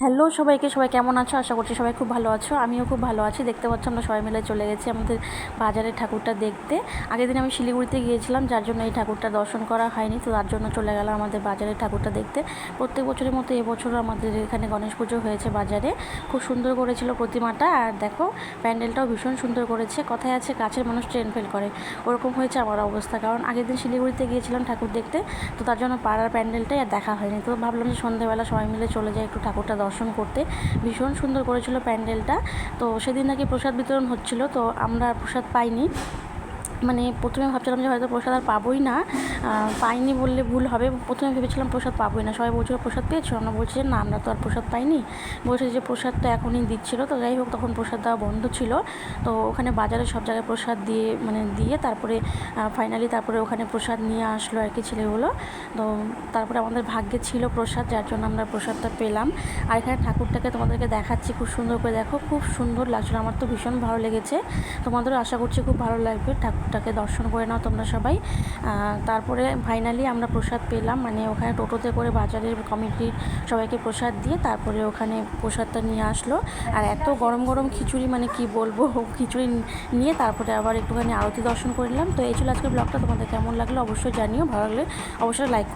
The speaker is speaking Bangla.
他 হ্যালো সবাইকে, সবাই কেমন আছো? আশা করছি সবাই খুব ভালো আছো। আমিও খুব ভালো আছি। দেখতে পাচ্ছ আমরা সবাই মিলে চলে গেছি আমাদের বাজারের ঠাকুরটা দেখতে। আগের দিন আমি শিলিগুড়িতে গিয়েছিলাম, যার জন্য এই ঠাকুরটা দর্শন করা হয়নি। তো তার জন্য চলে গেলাম আমাদের বাজারের ঠাকুরটা দেখতে। প্রত্যেক বছরের মতো এবছরও আমাদের এখানে গণেশ পুজো হয়েছে বাজারে। খুব সুন্দর করেছিল প্রতিমাটা। আর দেখো, প্যান্ডেলটাও ভীষণ সুন্দর করেছে। কথায় আছে কাছের মানুষ ট্রেন ফেল করে। ওরকম হয়েছে আমার অবস্থা। কারণ আগের দিন শিলিগুড়িতে গিয়েছিলাম ঠাকুর দেখতে। তো তার জন্য পাড়ার প্যান্ডেলটাই আর দেখা হয়নি। তো ভাবলাম যে সন্ধ্যেবেলা সবাই মিলে চলে যাই, একটু ঠাকুরটা দর্শন করতে। ভীষণ সুন্দর করেছিল প্যান্ডেলটা। তো সেদিন নাকি প্রসাদ বিতরণ হচ্ছিল, তো আমরা প্রসাদ পাইনি। মানে প্রথমে ভাবছিলাম যে হয়তো প্রসাদ আর পাবোই না পাইনি বললে ভুল হবে। প্রথমে ভেবেছিলাম প্রসাদ পাবোই না। সবাই বলছিল, প্রসাদ পেয়েছ? আমরা বলছি যে না, আমরা তো আর প্রসাদ পাইনি। বলছে যে, প্রসাদ তো এখনই দিচ্ছিল। তো যাই হোক, তখন প্রসাদ দেওয়া বন্ধ ছিল। তো ওখানে বাজারে সব জায়গায় প্রসাদ দিয়ে মানে দিয়ে তারপরে ফাইনালি তারপরে ওখানে প্রসাদ নিয়ে আসলো আর কি ছেলেগুলো। তো তারপরে আমাদের ভাগ্যে ছিল প্রসাদ, যার জন্য আমরা প্রসাদটা পেলাম। আর এখানে ঠাকুরটাকে তোমাদেরকে দেখাচ্ছি খুব সুন্দর করে। দেখো, খুব সুন্দর লাগছিল। আমার তো ভীষণ ভালো লেগেছে। তোমাদেরও আশা করছি খুব ভালো লাগবে। ঠাকুরটাকে দর্শন করে নাও তোমরা সবাই। তারপরে ফাইনালি আমরা প্রসাদ পেলাম। মানে ওখানে টোটোতে করে বাজারের কমিটির সবাইকে প্রসাদ দিয়ে তারপরে ওখানে প্রসাদটা নিয়ে আসলো। আর এত গরম গরম খিচুড়ি মানে কি বলব, খিচুড়ি নিয়ে তারপরে আবার একটুখানি আরতি দর্শন করলাম তো এই ছিল আজকের ব্লগটা তোমাদের কেমন লাগল অবশ্যই জানিও। ভালো লাগলে অবশ্যই লাইক